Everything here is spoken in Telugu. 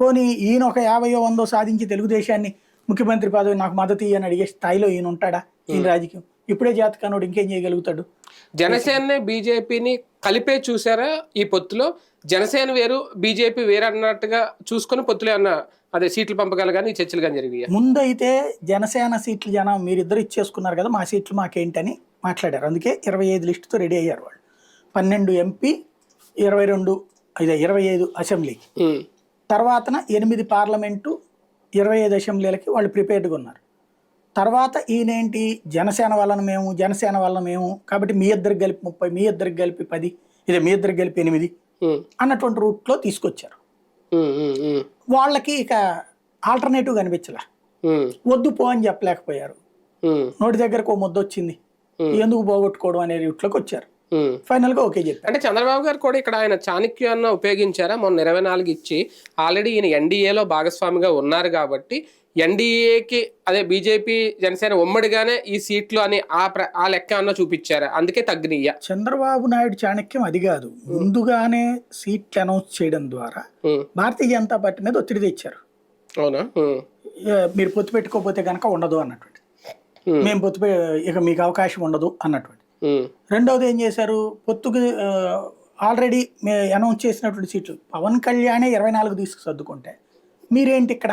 పోనీ ఈయన ఒక యాభయో వందో సాధించి తెలుగుదేశాన్ని ముఖ్యమంత్రి పదవి నాకు మద్దతు ఇయ్యని అడిగే స్థాయిలో ఈయన ఉంటాడా? ఈయన రాజకీయం. ఇప్పుడే జాతకానోడు ఇంకేం చేయగలుగుతాడు? జనసేన బీజేపీని కలిపే చూసారా ఈ పొత్తులో? జనసేన వేరు బీజేపీ వేరు అన్నట్టుగా చూసుకొని పొత్తులు ఏమన్నా అదే సీట్లు పంపకాలు కానీ చర్చలు కానీ జరిగాయి ముందైతే జనసేన సీట్లు జనం మీరిద్దరు ఇచ్చేసుకున్నారు కదా మా సీట్లు మాకేంటని మాట్లాడారు. అందుకే ఇరవై ఐదు లిస్టుతో రెడీ అయ్యారు వాళ్ళు. పన్నెండు ఎంపీ ఇరవై రెండు ఇదే ఇరవై ఐదు అసెంబ్లీకి. తర్వాతన ఎనిమిది పార్లమెంటు ఇరవై ఐదు అసెంబ్లీలకి వాళ్ళు ప్రిపేర్డ్గా ఉన్నారు. తర్వాత ఈయనేంటి? జనసేన వలన మేము జనసేన వలన మేము కాబట్టి మీ ఇద్దరికి కలిపి ముప్పై మీ ఇద్దరికి కలిపి పది ఇదే మీ ఇద్దరికి కలిపి ఎనిమిది అన్నటువంటి రూట్లో తీసుకొచ్చారు. వాళ్ళకి ఇక ఆల్టర్నేటివ్ కనిపించలే. వద్దు పో అని చెప్పలేకపోయారు. నోటి దగ్గరకు ఓ ముద్ద వచ్చింది. ఎందుకు పోగొట్టుకోవడం అనే రూట్లోకి వచ్చారు. ఫైనల్గా ఓకే చెప్పారు అంటే చంద్రబాబు గారు కూడా ఇక్కడ ఆయన చాణక్యాన్ని ఉపయోగించారా? మొన్న ఇరవై నాలుగు ఇచ్చి ఆల్రెడీ ఈయన ఎన్డీఏలో భాగస్వామిగా ఉన్నారు కాబట్టి ఎన్డీఏకి అదే బీజేపీ జనసేన ఉమ్మడిగానే ఈ సీట్లు అని ఆ ఆ లెక్క అన్న చూపించారా? అందుకే తగ్గినయ్య. చంద్రబాబు నాయుడు చాణక్యం అది కాదు. ముందుగానే సీట్లు అనౌన్స్ చేయడం ద్వారా భారతీయ జనతా పార్టీ మీద ఒత్తిడి తెచ్చారు. అవునా? మీరు పొత్తు పెట్టుకోకపోతే కనుక ఉండదు అన్నటువంటి మేము పొత్తు ఇక మీకు అవకాశం ఉండదు అన్నటువంటి రెండవది ఏం చేశారు? పొత్తుకు ఆల్రెడీ అనౌన్స్ చేసినటువంటి సీట్లు. పవన్ కళ్యాణే ఇరవై నాలుగు తీసుకు సర్దుకుంటే మీరేంటి ఇక్కడ?